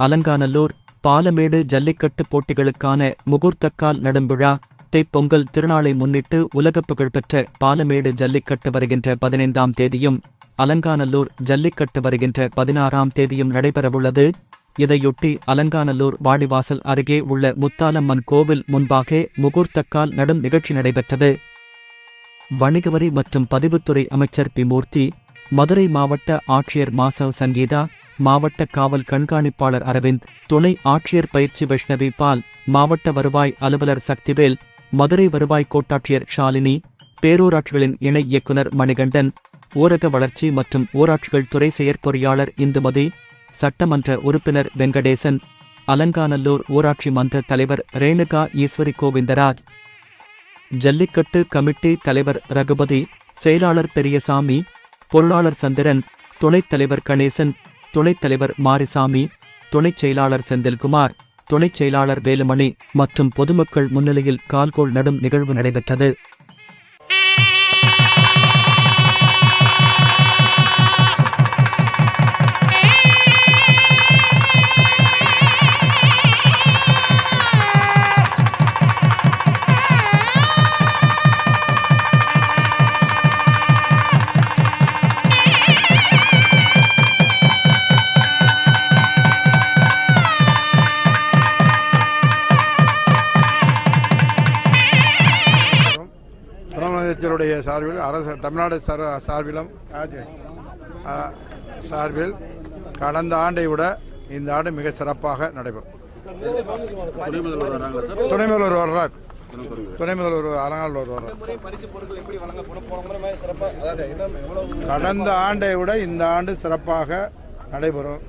அலங்காநல்லூர் பாலமேடு ஜல்லிக்கட்டு போட்டிகளுக்கான முகூர்த்தக்கால் நடும்விழா தைப்பொங்கல் திருநாளை முன்னிட்டு உலகப் புகழ்பெற்ற பாலமேடு ஜல்லிக்கட்டு வருகின்ற பதினைந்தாம் தேதியும் அலங்காநல்லூர் ஜல்லிக்கட்டு வருகின்ற பதினாறாம் தேதியும் நடைபெறவுள்ளது. இதையொட்டி அலங்காநல்லூர் வாடிவாசல் அருகே உள்ள முத்தாலம்மன் கோவில் முன்பாக முகூர்த்தக்கால் நடும் நிகழ்ச்சி நடைபெற்றது. வணிகவரி மற்றும் பதிவுத்துறை அமைச்சர் பி மூர்த்தி மதுரை மாவட்ட ஆட்சியர் மாசவ் சங்கீதா மாவட்ட காவல் கண்காணிப்பாளர் அரவிந்த் துணை ஆட்சியர் பயிற்சி வைஷ்ணவி பால் மாவட்ட வருவாய் அலுவலர் சக்திவேல் மதுரை வருவாய் கோட்டாட்சியர் ஷாலினி பேரூராட்சிகளின் இணை இயக்குனர் மணிகண்டன் ஊரக வளர்ச்சி மற்றும் ஊராட்சிகள் துறை செயற்பொறியாளர் இந்துமதி சட்டமன்ற உறுப்பினர் வெங்கடேசன் அலங்காநல்லூர் ஊராட்சி மன்ற தலைவர் ரேணுகா ஈஸ்வரி கோவிந்தராஜ். ஜல்லிக்கட்டு கமிட்டி தலைவர் ரகுபதி செயலாளர் பெரியசாமி பொருளாளர் சந்திரன் துணைத் தலைவர் கணேசன் துணைத் தலைவர் மாரிசாமி துணைச் செயலாளர் செந்தில்குமார் துணைச் செயலாளர் வேலுமணி மற்றும் பொதுமக்கள் முன்னிலையில் கால்கோள் நடும் நிகழ்வு நடைபெற்றது. முதலமைச்சருடைய சார்பில் அரசு தமிழ்நாடு சார்- சார்பிலும் சார்பில் கடந்த ஆண்டை விட இந்த ஆண்டு மிக சிறப்பாக நடைபெறும். துணை முதல்வர் வர்றார். துணை முதல்வர் அலங்காநல்லூர் வர்றார். பரிசு பொருட்கள் எப்படி வழங்கப்படும் போன முறை மாதிரி சிறப்பா அதாவது என்ன எவ்வளவு கடந்த ஆண்டை விட இந்த ஆண்டு சிறப்பாக நடைபெறும்.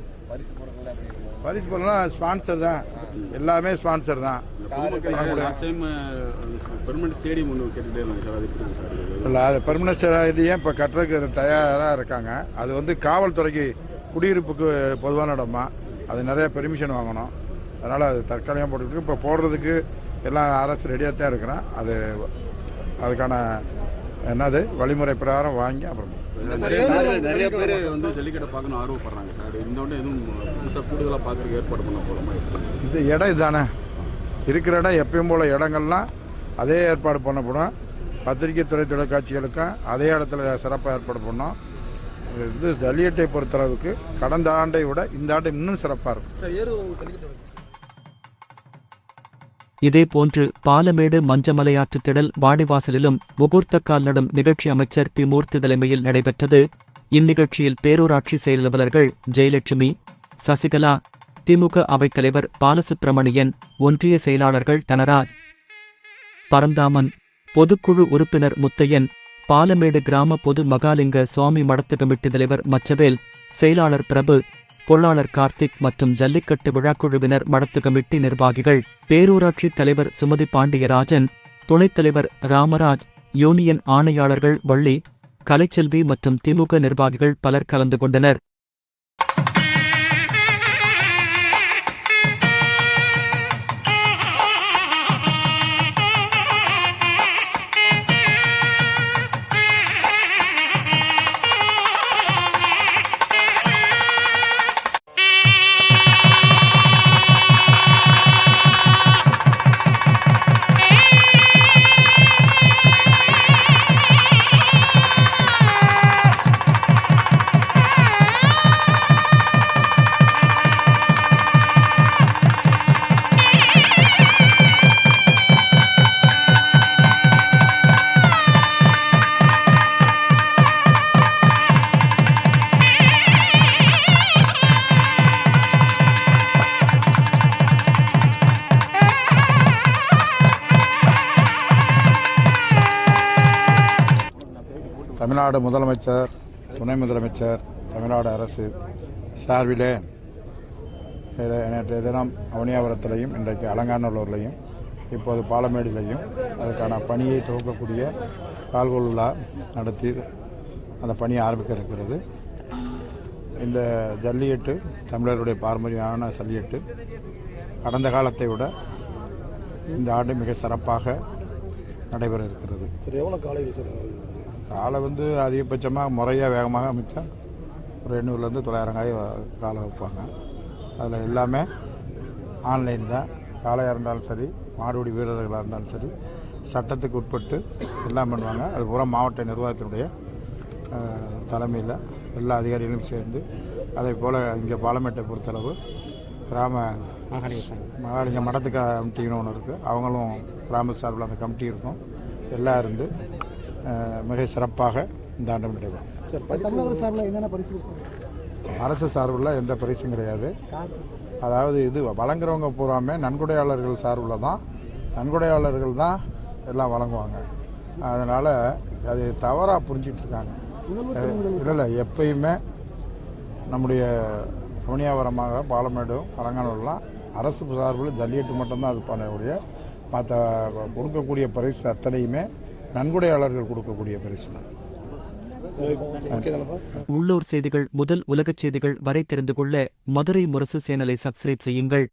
பரிசு பொருள்லாம் ஸ்பான்சர் தான். எல்லாமே ஸ்பான்சர் தான். பெர்மனன்ட் ஸ்டேடியம் ஒன்று இருந்தாங்க இது? இல்லை அது பெர்மனன்ட் ஸ்டேடியம் இப்போ கட்டுறதுக்கு தயாராக இருக்காங்க? அது வந்து காவல்துறைக்கு குடியிருப்புக்கு பொதுவான இடமா? அது நிறைய பெர்மிஷன் வாங்கணும். அதனால் அது தற்காலிகமாக போட்டுருக்கு இப்போ போடுறதுக்கு எல்லாம் அரசு ரெடியாக தான் இருக்கிறேன். அது அதுக்கான என்னது? வழிமுறை பிரகாரம் வாங்கி அப்புறம் நிறைய பேர் வந்து ஜல்லிக்கட்டை பார்க்கணும் ஆர்வப்படுறாங்க சார். இந்த எதுவும் புதுசாக கூடுதலாக பார்க்கறதுக்கு ஏற்பாடு பண்ண போகிறோமா இது இடம் இதுதானே இருக்கிற இடம் எப்பயும் போல் இடங்கள்லாம் அதே ஏற்பாடு பண்ணப்படும். பத்திரிகை துறை தொலைக்காட்சிகளுக்கும் அதே இடத்துல சிறப்பாக ஏற்பாடு பண்ணோம். இது ஜல்லிக்கட்டை பொறுத்தளவுக்கு கடந்த ஆண்டை விட இந்த ஆண்டு இன்னும் சிறப்பாக இருக்கும். இதேபோன்று பாலமேடு மஞ்சமலையாற்று திடல் வாடிவாசலிலும் முகூர்த்தக்கால் நடும் நிகழ்ச்சி அமைச்சர் பி மூர்த்தி தலைமையில் நடைபெற்றது. இந்நிகழ்ச்சியில் பேரூராட்சி செயலவர்கள் ஜெயலட்சுமி சசிகலா திமுக அவைத்தலைவர் பாலசுப்பிரமணியன் ஒன்றிய செயலாளர்கள் தனராஜ் பரந்தாமன் பொதுக்குழு உறுப்பினர் முத்தையன் பாலமேடு கிராம பொது மகாலிங்க சுவாமி மடத்து கமிட்டி தலைவர் மச்சவேல் செயலாளர் பிரபு பொருளாளர் கார்த்திக் மற்றும் ஜல்லிக்கட்டு விழாக்குழுவினர் மடத்து கமிட்டி நிர்வாகிகள் பேரூராட்சி தலைவர் சுமதி பாண்டியராஜன் துணைத் தலைவர் ராமராஜ் யூனியன் ஆணையாளர்கள் வள்ளி கலைச்செல்வி மற்றும் திமுக நிர்வாகிகள் பலர் கலந்து கொண்டனர். தமிழ்நாடு முதலமைச்சர் துணை முதலமைச்சர் தமிழ்நாடு அரசு சார்பிலே நேற்றைய தினம் அவனியாபுரத்திலையும் இன்றைக்கு அலங்காநல்லூர்லையும் இப்போது பாலமேடிலையும் அதற்கான பணியை துவக்கக்கூடிய கால்கோல் விழா நடத்தி அந்த பணி ஆரம்பிக்க இருக்கிறது. இந்த ஜல்லிக்கட்டு தமிழருடைய பாரம்பரியமான ஜல்லிக்கட்டு கடந்த காலத்தை விட இந்த ஆண்டு மிக சிறப்பாக நடைபெற இருக்கிறது. சார் எவ்வளோ காலையில் சார்? காலை வந்து அதிகபட்சமாக முறையாக வேகமாக அமைச்சா ஒரு எண்ணூறுலேருந்து தொள்ளாயிரம் காய் காலை வைப்பாங்க. அதில் எல்லாமே ஆன்லைன் தான். காளையாக இருந்தாலும் சரி மாடுபிடி வீரர்களாக இருந்தாலும் சரி சட்டத்துக்கு உட்பட்டு எல்லாம் பண்ணுவாங்க. அது பூரா மாவட்ட நிர்வாகத்தினுடைய தலைமையில் எல்லா அதிகாரிகளும் சேர்ந்து அதே போல் இங்கே பாலமேட்டை பொறுத்தளவு கிராம மகாலிங்க மடத்து கமிட்டின்னு ஒன்று இருக்குது அவங்களும் கிராம சார்பில் அந்த கமிட்டி இருக்கும். எல்லாம் இருந்து மிக சிறப்பாக இந்த ஆண்டு நடைபெறும். அரசு சார்பில் எந்த பரிசும் கிடையாது. அதாவது இது வழங்குறவங்க பூராமே நன்கொடையாளர்கள் சார்பில் தான். நன்கொடையாளர்கள் தான் எல்லாம் வழங்குவாங்க. அதனால் அது தவறாக புரிஞ்சிட்டு இருக்காங்க இல்லை இல்லை எப்பயுமே நம்முடைய புனியாவரமாக பாலமேடும் பழங்கானூர்லாம் அரசு சார்பில் ஜல்லிக்கட்டு மட்டும்தான் அது பண்ணக்கூடிய மற்ற கொடுக்கக்கூடிய பரிசு அத்தனையுமே நன்கொடையாளர்கள் கொடுக்கக்கூடிய பரிசு தான் உள்ளூர் செய்திகள் முதல் உலகச் செய்திகள் வரை தெரிந்து கொள்ள மதுரை முரசு சேனலை சப்ஸ்கிரைப் செய்யுங்கள்.